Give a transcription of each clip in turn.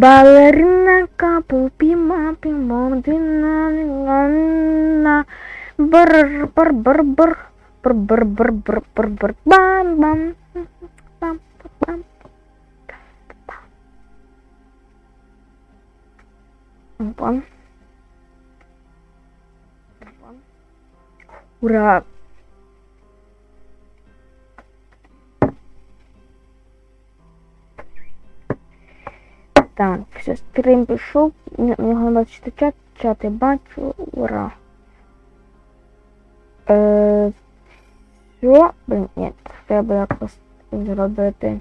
Balerina kapu pima pimo dina ngana ber ber ber ber ber ber ber ber ber ber bam bam bam bam bam bam bam Так, все, стрім пішов. нього бачити чат, чат я бачу. Ура. Е, все, блін, ні, треба якось зробити.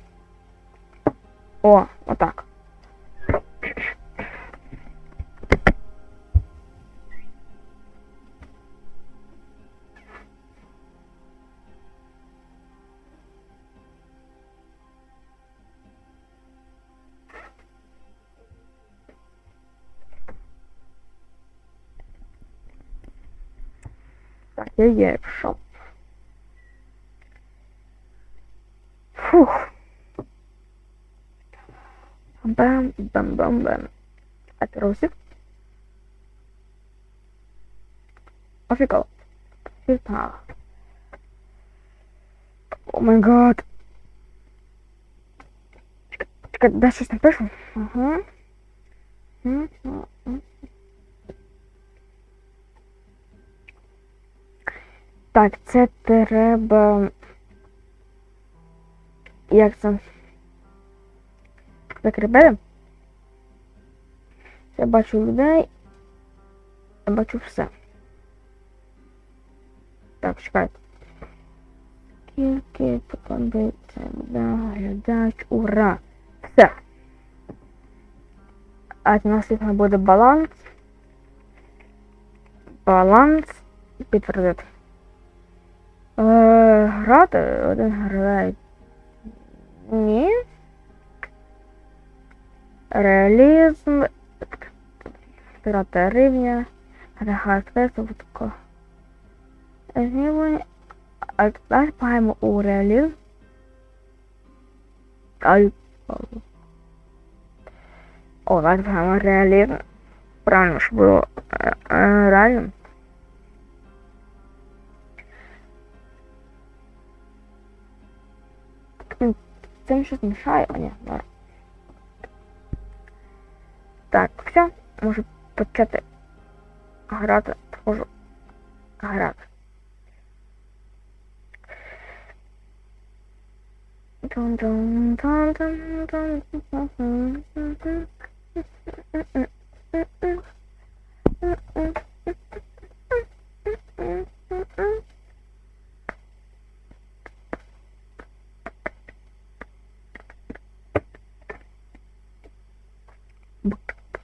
О, отак. Я я шоп. Фух. Бам-бам-бам-бам. Отвернулся. Офигал. Пизда. О май гад. Да, что там пишу? Ага. Угу. Так, це треба. Як це? Закріпити? Я бачу людей. Я бачу все. Так, чекайте. Скільки подобається глядач. Ура! Все. А у нас тут буде баланс. Баланс. Підтвердити. Е, грати один гравець. Ні. Реалізм. Втрата рівня. Регатрест. Тако. Рівень. А далі паємо у реалізм. Ай. О, давайте паємо реалізм. Правильно, щоб було е, е, реально. Цим щось мішає, а ні, норм. Так, все, можу почати грати, можу грати. Коли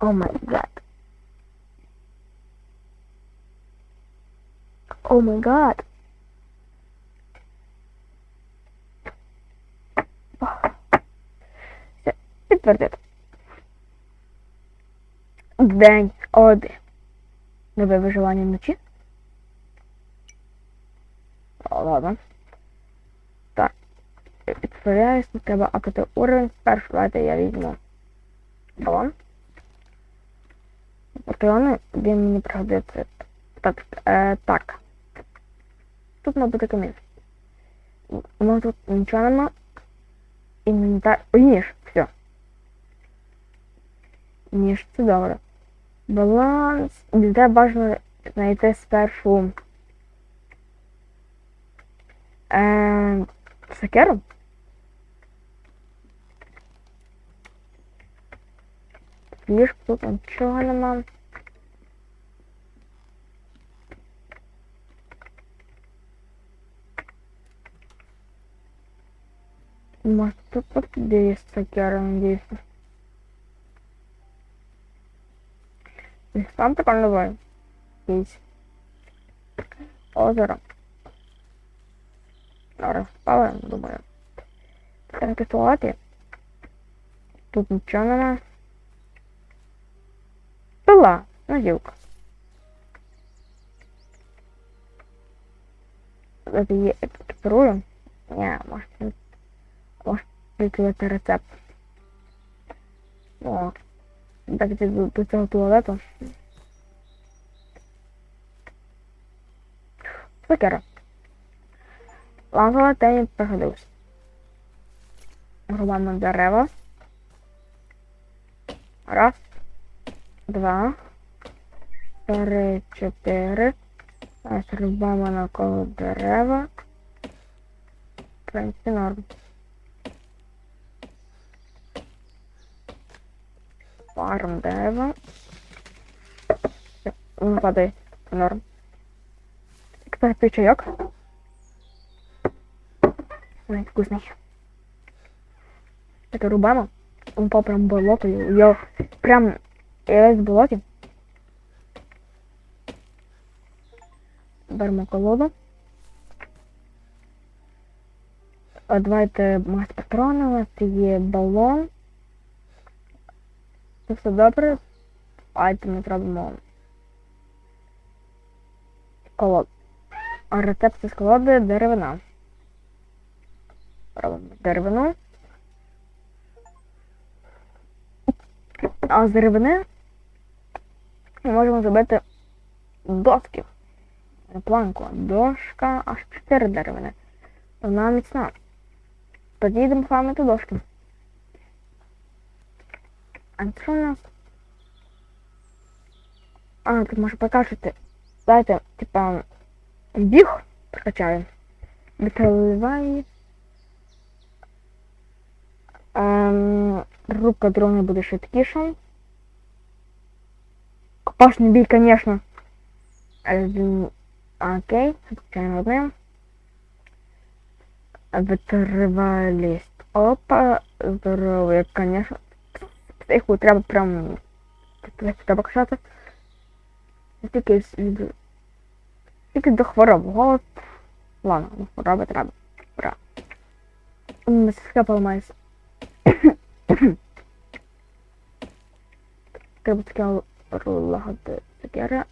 Oh my god. Oh my god. Все, підтвердити. День один. Нове виживання вночі. О, ладно. Так. Підтворяюсь, треба апати уровень. Спершу давайте я візьму балон. Патрони, він мені пригодиться. Так, е, так. Тут має бути камін. Ну тут нічого нема. Інвентар. Ой, ніж, все. Ніж, це добре. Баланс. Де бажано знайти спершу. Е, сакеру. лишь кто там нічого нема. Может тут подивись сокера, надеюсь. Там так он Здесь. Озеро. Расплаваем, думаю. Танки туалеты. Тут ничего нема. Пила, нагілка. Це є екіпірую. Ні, може, це- може, відкрити рецепт. О, так це до, цього туалету. Сокера. Лазала й пригодилась. Рубаємо дерева. Раз, два, три, чотири. Ось рубаємо навколо дерева. В принципі, норм. Паром дерева. Все, Не падай. Норм. Тепер пий чайок. Ой, вкусний. Так рубаємо. Он по прям болото. Йо, прям я весь в болоті. Беремо колоду. Давайте мать патрони, у нас є балон. Це все добре. Айтеми зробимо. Колод. А рецепт з колоди деревина. Робимо деревину. А з деревини ми можемо зробити доски. Планку, дошка аж 4 деревини. Вона міцна. Тоді йдемо фармити дошки. А що у нас? А, тут можу покажете. Дайте, типа, біг прокачаю. Відкриваю. Ем, рубка дрона буде швидкіша. Копашний бій, конечно. Е, він- Окей, включаємо одним. Витривалість. Опа, здоров'я, конечно. Психу треба прям... Треба качати. Тільки з- від... Тільки до хвороб. Голод. Ладно, до хвороби треба. Ура. Миска поламається. Треба таке лагати цукера.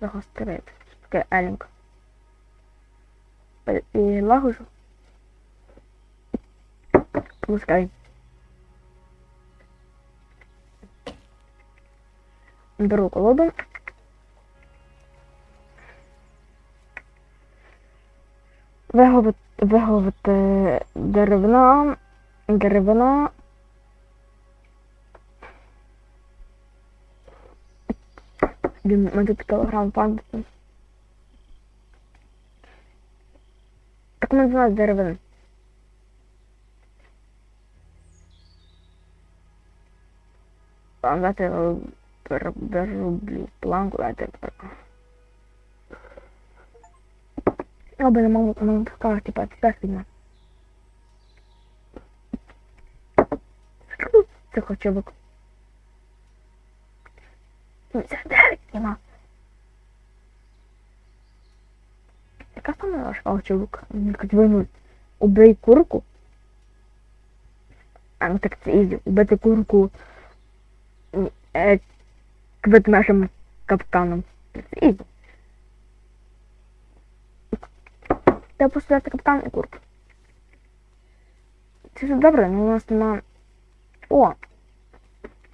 Загострити. Таке елінг. І лагожу. Пускай. Беру колоду. Виголовити, виголовити деревина, Він ми тут кілограм пам'ятаю. Так ми називають деревини. Я беру, беру планку, давайте беру. Я бы не могу, могу сказать, типа, тебя сильно. Це хоча б. Це нема. Яка саме ваша волчевик? Як двинуть. Убий курку. А ну так це ізі. Убити курку е, ведмежим капканом. Це ізі. Треба поставити капкан і курку. Це ж добре, але у нас нема. О!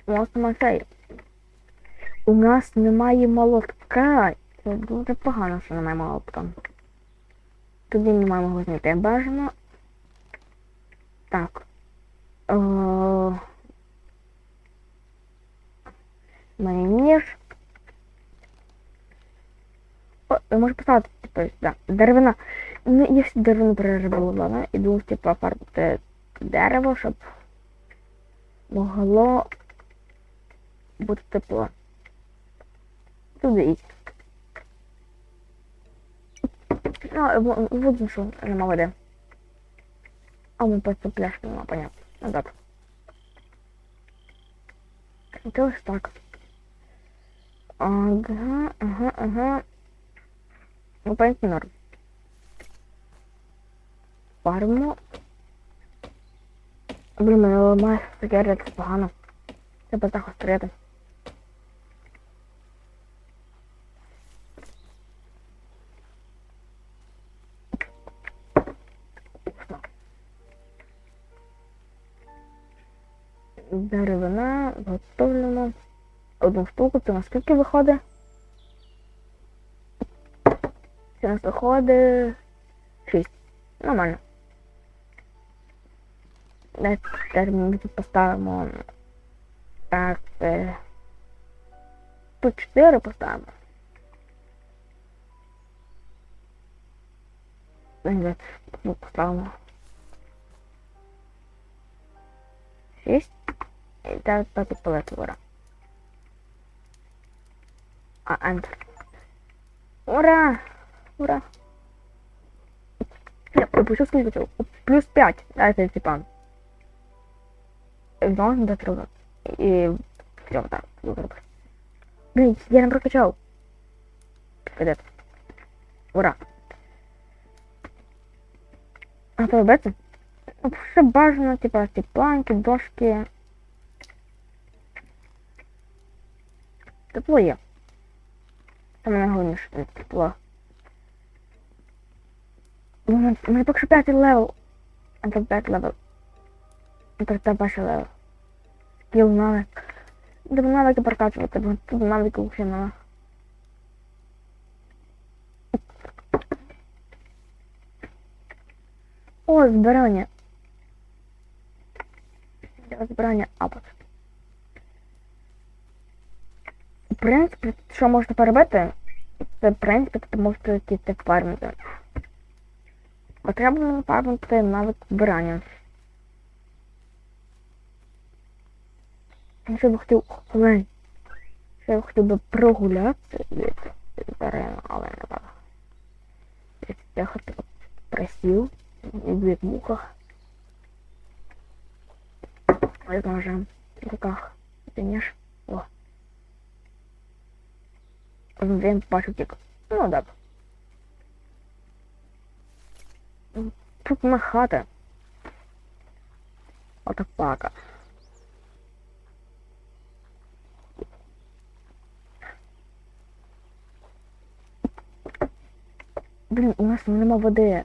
У нас нема цей. У нас немає молотка. Це дуже погано, що немає молотка. Тоді не маємо знайти. Бажано. Так. О... Має ніж. О, я можу поставити, типу, да, деревина. Ну, я всі деревину переробила, ладно? Іду, типу, фарбити дерево, щоб могло бути тепло. Туди. Ну, в- видно, що нема води. А ми просто пляшки нема, понятно. Ну добре. Це ось так. Ага, ага, ага. Ну, принципі, норм. Фарму. Блін, мене ламає сигарет, це погано. Треба так острити. Одну штуку, це на скільки виходить? Це нас виходить 6. Нормально. Давайте тепер ми тут поставимо. Так. Тут 4 поставимо. Тут поставимо. 6. І тепер підпалити ура. А, Enter. Ура! Ура! Я пропущу сколько цього. Плюс 5. Дайте типа. Знову не дотруба. І все, так, вибрав. Блін, я не прокачав. Піде. Ура. А то робити? Ну, Все бажано, типа, ці планки, дошки. Тепло є. Саме найголовніше це тепло. У мене поки що п'ятий левел. А це п'ятий левел. Це це перший левел. Скіл навик. Треба навики прокачувати, бо тут навики взагалі нема. О, збирання. Збирання апот. В принципі, що можна перебити, це в принципі ти можеш тільки фармити. Потрібно фармити навик збирання. Якщо б хотів. Ще я хотів би прогулятися від терена, але не так. Я хотів присів від. Ось ножем в руках. Тиняш. О. Він бачив тільки. Ну добре. Тут на хата. Отак Блін, у нас нема води.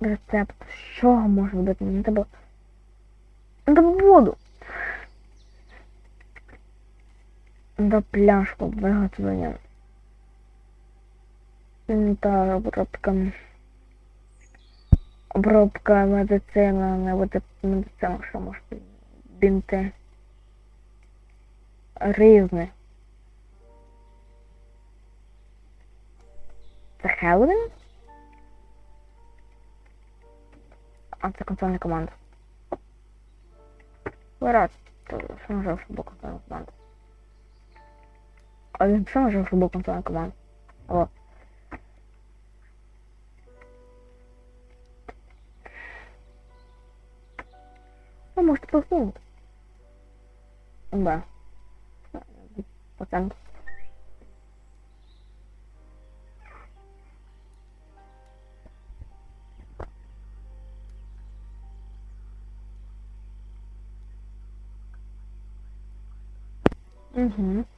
Рецепт. Чого може бути? Не треба. Не треба воду. До пляшку виготовлення. Та обробка. Обробка медицина, не буде медицина, що може? Бінти. Різне. Це Хелвін? А це консольна команда. Вираз, що нажав, щоб був консольна. А він що же щоб був консольна команда? О. Ну, может, посунути. Да. Пацан. Mm-hmm.